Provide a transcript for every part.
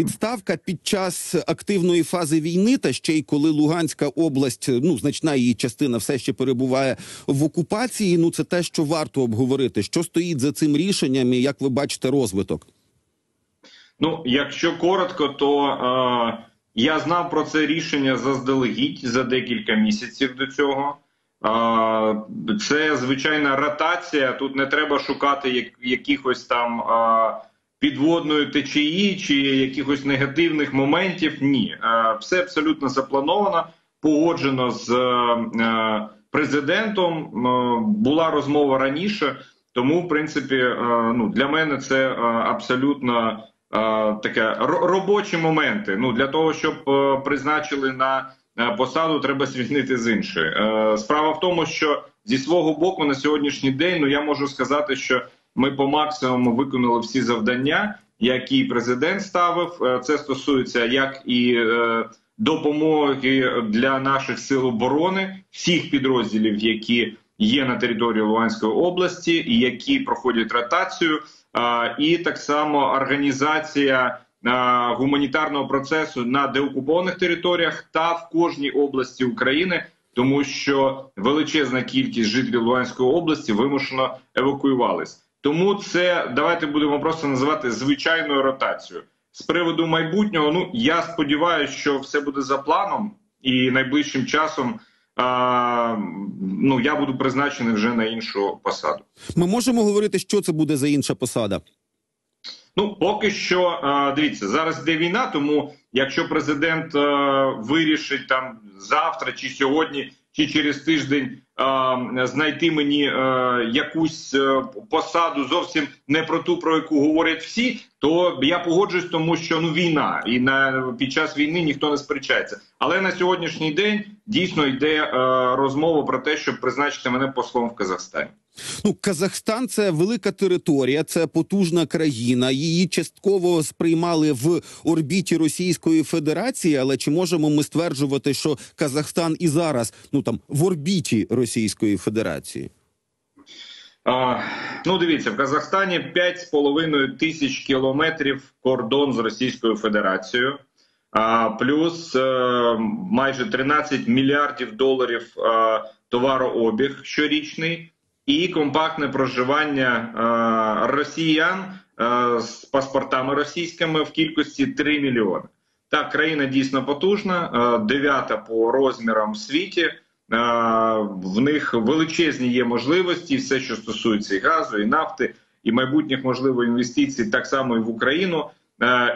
Відставка під час активної фази війни, та ще й коли Луганська область, ну значна її частина, все ще перебуває в окупації. Ну це те, що варто обговорити. Що стоїть за цим рішенням, і як ви бачите розвиток? Ну, якщо коротко, то е, я знав про це рішення заздалегідь за декілька місяців до цього. Е, це звичайна ротація. Тут не треба шукати як, якихось там. Е, підводної течії чи якихось негативних моментів. Ні, е, все абсолютно заплановано, погоджено з е, президентом. Була розмова раніше, тому в принципі, е, ну для мене це абсолютно таке робочі моменти. Ну для того, щоб призначили на посаду, треба звільнити з іншої. Справа в тому, що зі свого боку на сьогоднішній день ну я можу сказати, що ми по максимуму виконали всі завдання, які президент ставив. Е, це стосується як і е, допомоги для наших сил оборони, всіх підрозділів, які є на території Луганської області, і які проходять ротацію, і так само організація. Е, гуманітарного процесу на деокупованих територіях та в кожній області України, тому що величезна кількість жителів Луганської області вимушено евакуювались. Тому це давайте будемо просто називати звичайною ротацією. З приводу майбутнього, ну я сподіваюся, що все буде за планом, і найближчим часом а, ну я буду призначений вже на іншу посаду. Ми можемо говорити, що це буде за інша посада. Ну поки що дивіться зараз йде війна. Тому якщо президент вирішить там завтра чи сьогодні чи через тиждень знайти мені е, якусь е, посаду зовсім не про ту, про яку говорять всі, то я погоджуюсь, тому що ну війна, і на під час війни ніхто не сперечається. Але на сьогоднішній день дійсно йде е, розмова про те, щоб призначити мене послом в Казахстані. Ну, Казахстан це велика територія, це потужна країна. Її частково сприймали в орбіті Російської Федерації. Але чи можемо ми стверджувати, що Казахстан і зараз ну там в орбіті Російської Федерації? А, Ну, дивіться, в Казахстані 5,5 тисяч кілометрів кордон з Російською Федерацією, а, плюс а, е, майже 13 мільярдів доларів а, товарообіг щорічний і компактне проживання е, росіян е, з паспортами російськими в кількості 3 мільйони. Так, країна дійсно потужна, е, дев'ята по розмірам в світі. В них величезні є можливості, все, що стосується і газу, і нафти, і майбутніх можливо інвестицій, так само і в Україну.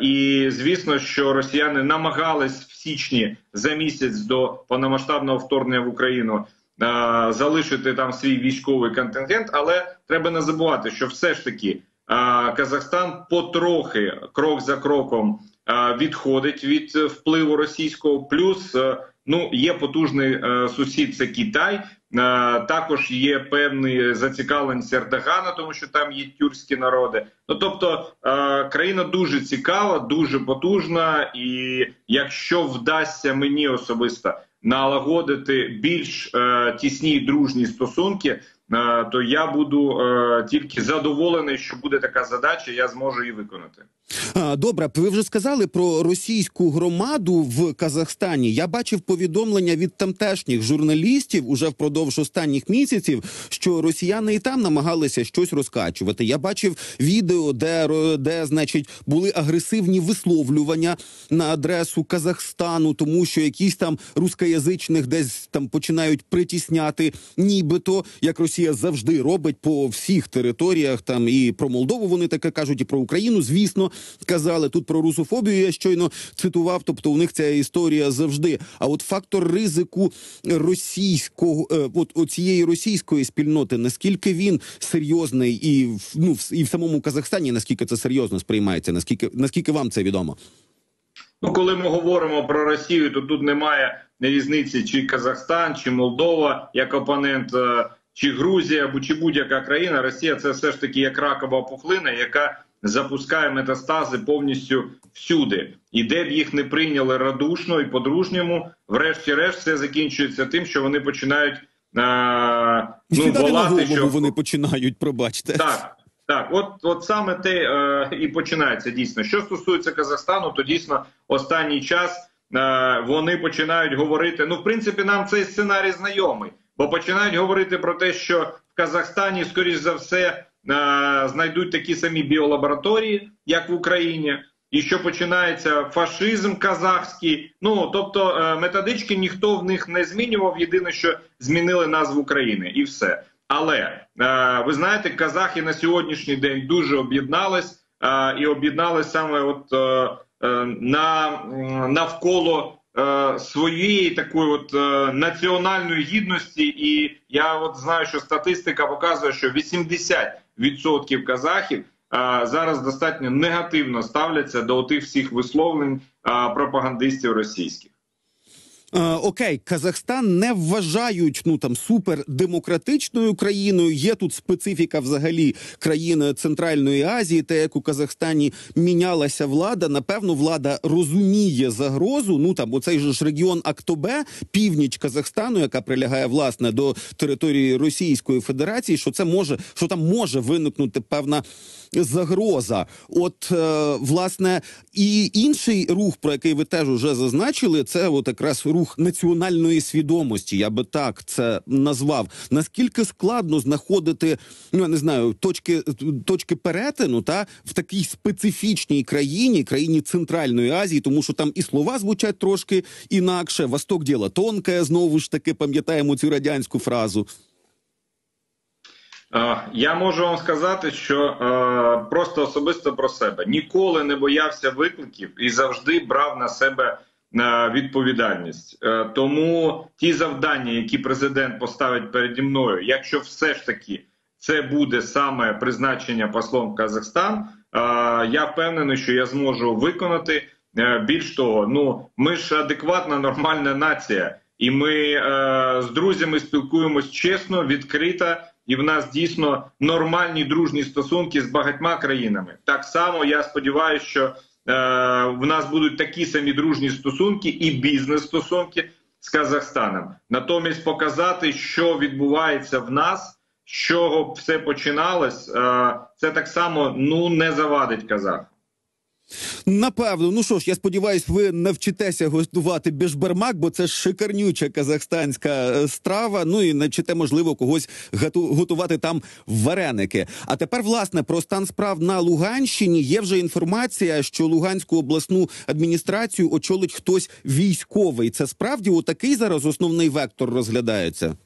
І звісно, що росіяни намагались в січні за місяць до повномасштабного вторгнення в Україну залишити там свій військовий контингент, але треба не забувати, що все ж таки Казахстан потрохи крок за кроком відходить від впливу російського, плюс е, ну є потужний е, сусід, це Китай. Е, також є певний зацікавленість Ердогана, тому що там є тюркські народи. Ну тобто країна дуже цікава, дуже потужна, і якщо вдасться мені особисто налагодити більш е, тісні дружні стосунки, е, то я буду е, тільки задоволений, що буде така задача. Я зможу її виконати. Добре, ви вже сказали про російську громаду в Казахстані. Я бачив повідомлення від тамтешніх журналістів уже впродовж останніх місяців, що росіяни і там намагалися щось розкачувати. Я бачив відео, де де, значить, були агресивні висловлювання на адресу Казахстану, тому що якісь там рускоязичних десь там починають притісняти, нібито як Росія завжди робить по всіх територіях. Там і про Молдову вони таке кажуть, і про Україну, звісно казали тут про русофобію. Я щойно цитував. Тобто у них ця історія завжди. А от фактор ризику російського, е, от цієї російської спільноти, наскільки він серйозний, і ну і в самому Казахстані, наскільки це серйозно сприймається, наскільки наскільки вам це відомо? Ну, коли ми говоримо про Росію, то тут немає різниці, чи Казахстан, чи Молдова як опонент, е, чи Грузія, або чи будь-яка країна. Росія це все ж таки як ракова пухлина, яка запускає метастази повністю всюди, і де б їх не прийняли радушно і по-дружньому, врешті-решт, все закінчується тим, що вони починають а, ну, волати, що вони починають, пробачте так. Так, от от саме те е, і починається дійсно. Що стосується Казахстану, то дійсно останній час е, вони починають говорити. Ну, в принципі, нам цей сценарій знайомий, бо починають говорити про те, що в Казахстані, скоріш за все, е, знайдуть такі самі біолабораторії, як в Україні. І що починається фашизм казахський, ну тобто е, методички ніхто в них не змінював. Єдине, що змінили назву країни, і все. Але е, ви знаєте, казахи на сьогоднішній день дуже об'єднались і об'єднались саме от на навколо своєї такої от е, національної гідності. І я от знаю, що статистика показує, що 80% казахів. е, Зараз достатньо негативно ставляться до тих всіх висловлень е, пропагандистів російських. Е, окей, Казахстан не вважають ну там супердемократичною країною. Є тут специфіка взагалі країн Центральної Азії, те, як у Казахстані мінялася влада. Напевно, влада розуміє загрозу. Ну там оцей же ж регіон Актобе, північ Казахстану, яка прилягає власне до території Російської Федерації. Що це може, що там може виникнути певна загроза. От е, власне і інший рух, про який ви теж уже зазначили, це от якраз рух національної свідомості. Я би так це назвав. Наскільки складно знаходити, ну я не знаю, точки точки перетину та в такій специфічній країні, країні Центральної Азії, тому що там і слова звучать трошки інакше. Восток діла тонке, знову ж таки пам'ятаємо цю радянську фразу. Е, Я можу вам сказати, що е, просто особисто про себе ніколи не боявся викликів і завжди брав на себе відповідальність. Е, тому ті завдання, які президент поставить переді мною, якщо все ж таки це буде саме призначення послом в Казахстан, е, я впевнений, що я зможу виконати. Е, Більш того, ну ми ж адекватна нормальна нація, і ми е, з друзями спілкуємось чесно, відкрито. І в нас дійсно нормальні дружні стосунки з багатьма країнами. Так само я сподіваюся, що е, в нас будуть такі самі дружні стосунки і бізнес-стосунки з Казахстаном. Натомість показати, що відбувається в нас, з чого все починалось, е, це так само ну не завадить казахам. Напевно, ну що ж, я сподіваюся, ви навчитеся готувати бешбармак, бо це шикарнюча казахстанська е, страва. Ну і навчите, можливо, когось готу- готувати там вареники. А тепер, власне, про стан справ на Луганщині є вже інформація, що Луганську обласну адміністрацію очолить хтось військовий. Це справді отакий зараз основний вектор розглядається.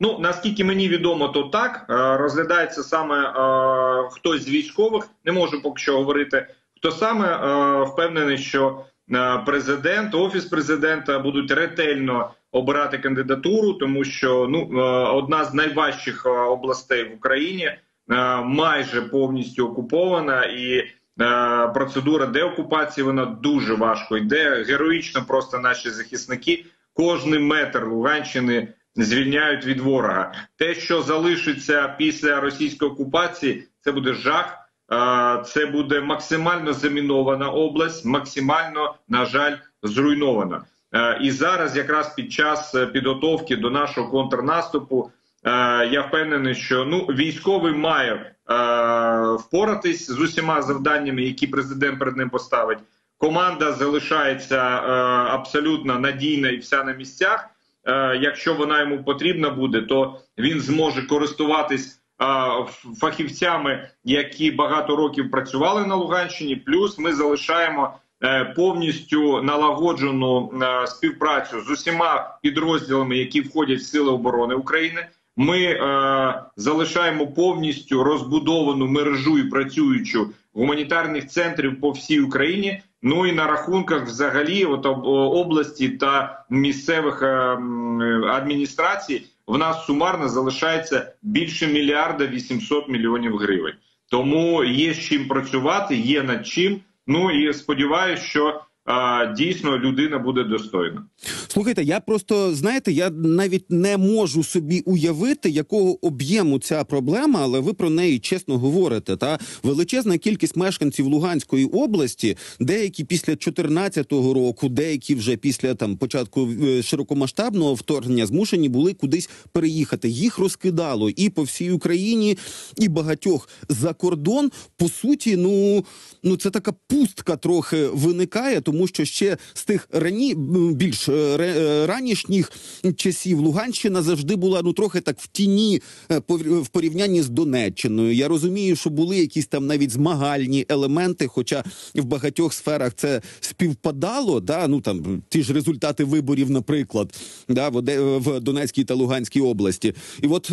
Ну наскільки мені відомо, то так Е, розглядається саме е, хтось з військових. Не можу поки що говорити, хто саме Е, впевнений, що е, президент, офіс президента будуть ретельно обирати кандидатуру, тому що ну е, одна з найважчих областей в Україні майже повністю окупована і. Процедура деокупації вона дуже важко йде. Героїчно просто наші захисники кожний метр Луганщини звільняють від ворога. Те, що залишиться після російської окупації, це буде жах. Це буде максимально замінована область, максимально, на жаль, зруйнована. І зараз, якраз під час е, підготовки до нашого контрнаступу, е, я впевнений, що ну військовий має е, впоратись з усіма завданнями, які президент перед ним поставить. Команда залишається абсолютно надійна і вся на місцях. Якщо вона йому потрібна буде, то він зможе користуватись фахівцями, які багато років працювали на Луганщині. Плюс ми залишаємо е, повністю налагоджену е, співпрацю з усіма підрозділами, які входять в сили оборони України. Ми е, залишаємо повністю розбудовану мережу і працюючу гуманітарних центрів по всій Україні. Ну і на рахунках взагалі от області та місцевих адміністрацій в нас сумарно залишається більше мільярда 800 мільйонів гривень. Тому є з чим працювати, є над чим. Ну і сподіваюся, що е, дійсно людина буде достойна. Слухайте, я просто знаєте, я навіть не можу собі уявити, якого об'єму ця проблема, але ви про неї чесно говорите. Та величезна кількість мешканців Луганської області, деякі після 2014 року, деякі вже після там початку е, широкомасштабного вторгнення змушені були кудись переїхати. Їх розкидало і по всій Україні, і багатьох за кордон. По суті, ну ну це така пустка трохи виникає, тому що ще з тих рані більш е, е, ранішніх часів Луганщина завжди була ну трохи так в тіні е, в порівнянні з Донеччиною. Я розумію, що були якісь там навіть змагальні елементи, хоча в багатьох сферах це співпадало. Да, ну там ті ж результати виборів, наприклад, да, в, Донецькій та Луганській області. І от.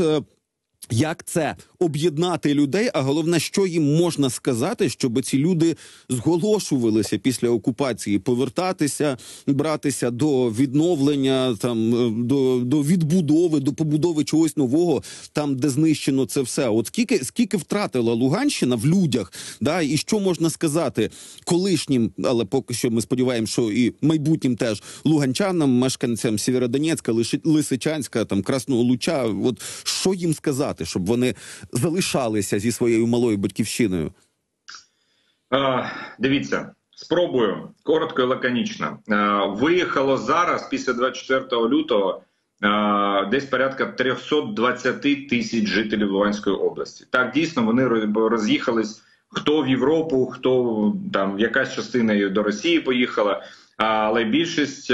Як це об'єднати людей? А головне, що їм можна сказати, щоб ці люди зголошувалися після окупації повертатися, братися до відновлення, там е, до, до відбудови, до побудови чогось нового, там де знищено це все. От скільки скільки втратила Луганщина в людях, да, і що можна сказати колишнім, але поки що ми сподіваємося, що і майбутнім теж луганчанам, мешканцям Сєвєродонецька, Лисичанська, там Красного Луча. От що їм сказати, щоб вони залишалися зі своєю малою батьківщиною? Е, дивіться, спробую коротко і лаконічно. Виїхало зараз, після 24 лютого, десь порядка 320 тисяч жителів Луганської області. Так, дійсно, вони роз'їхались хто в Європу, хто там якась частина до Росії поїхала. Але більшість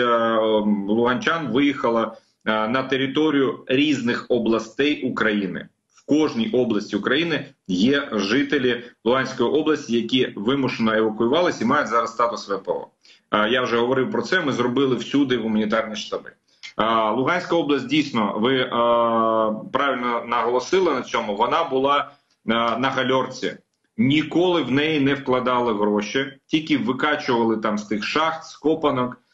луганчан виїхала на територію різних областей України. В кожній області України є жителі Луганської області, які вимушено евакуювалися і мають зараз статус ВПО. Е, Я вже говорив про це. Ми зробили всюди гуманітарні штаби. Е, Луганська область дійсно, ви е, правильно наголосили на цьому. Вона була е, на гальорці. Ніколи в неї не вкладали гроші, тільки викачували там з тих шахт, з копанок, е,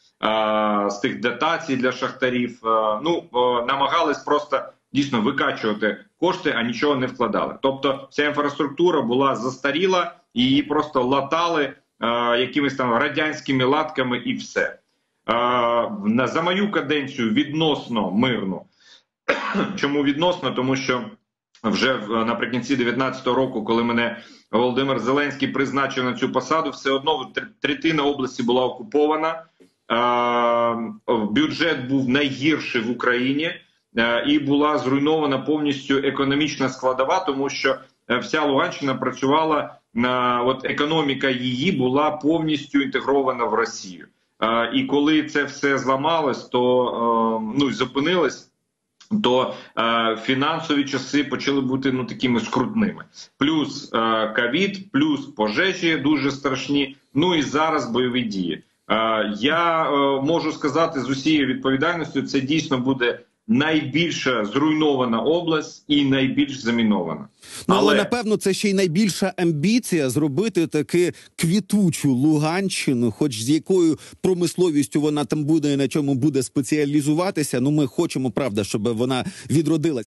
з тих дотацій для шахтарів. Е, ну е, намагались просто дійсно викачувати кошти, а нічого не вкладали. Тобто, вся інфраструктура була застаріла, її просто латали е, якимись там радянськими латками, і все. Е, за мою каденцію відносно мирно. Чому відносно? Тому що вже наприкінці 19-го року, коли мене Володимир Зеленський призначив на цю посаду, все одно тр- третина області була окупована. Е, бюджет був найгірший в Україні, е, і була зруйнована повністю економічна складова, тому що е, вся Луганщина працювала на от економіка її була повністю інтегрована в Росію. Е, І коли це все зламалось, то е, ну зупинилось. То е, фінансові часи почали бути ну такими скрутними. Плюс е, ковід, плюс пожежі дуже страшні. Ну і зараз бойові дії. Е, я е, можу сказати з усією відповідальністю, це дійсно буде найбільша зруйнована область і найбільш замінована. Ну, але... напевно це ще й найбільша амбіція зробити таки квітучу Луганщину, хоч з якою промисловістю вона там буде і на чому буде спеціалізуватися. Ну ми хочемо правда, щоб вона відродилась.